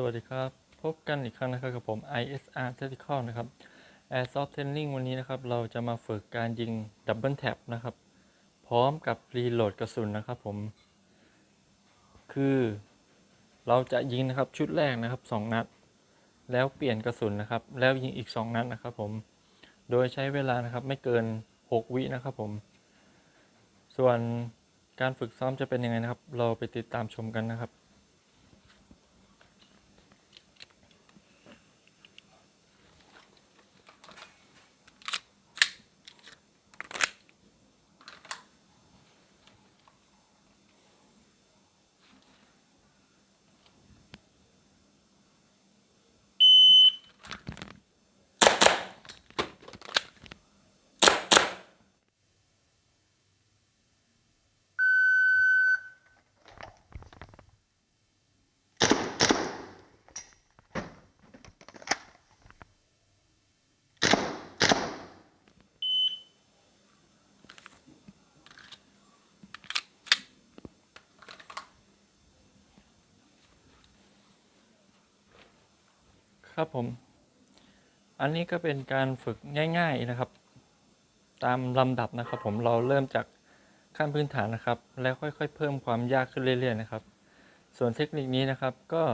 สวัสดีครับ พบกันอีกครั้งนะครับกับผม ISR Tactical นะครับ Airsoft Training วันนี้นะครับเราจะมาฝึกการยิง Double Tap นะครับ พร้อมกับรีโหลดกระสุนนะครับผม คือเราจะยิงนะครับชุดแรกนะครับ 2 นัด แล้วเปลี่ยนกระสุนนะครับ แล้วยิงอีก 2 นัดนะครับผม โดยใช้เวลานะครับไม่เกิน 6 วินะครับผม ส่วนการฝึกซ้อมจะเป็นยังไงนะครับ เราไปติดตามชมกันนะครับ ครับผม อันนี้ก็เป็นการฝึกง่าย ๆนะครับ ตามลำดับนะครับ ผมเราเริ่มจากขั้นพื้นฐานนะครับ แล้วค่อยๆ เพิ่มความยากขึ้นเรื่อย ๆ นะครับ ส่วนเทคนิคนี้นะครับก็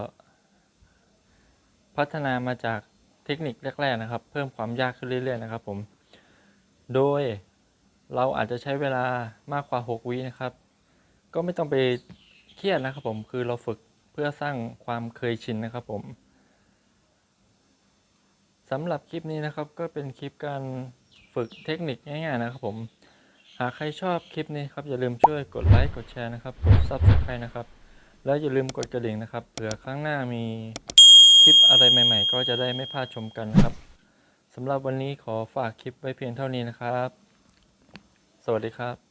พัฒนามาจากเทคนิคแรก ๆ นะครับ เพิ่มความยากขึ้นเรื่อย ๆ นะครับ ผม โดยเราอาจจะใช้เวลามากกว่า 6 วินะครับ ก็ไม่ต้องไปเครียดนะครับผมคือเราฝึกเพื่อสร้างความเคยชินนะครับผม สำหรับคลิปนี้นะครับก็เป็นคลิปการฝึกเทคนิคง่ายๆนะครับผม หากใครชอบคลิปนี้ครับอย่าลืมช่วยกดไลค์กดแชร์นะครับกด Subscribe นะครับ แล้วอย่าลืมกดกระดิ่งนะครับเผื่อครั้งหน้ามีคลิปอะไรใหม่ ๆ ก็จะได้ไม่พลาดชมกันนะครับสำหรับวันนี้ขอฝากคลิปไว้เพียงเท่านี้นะครับ สวัสดีครับ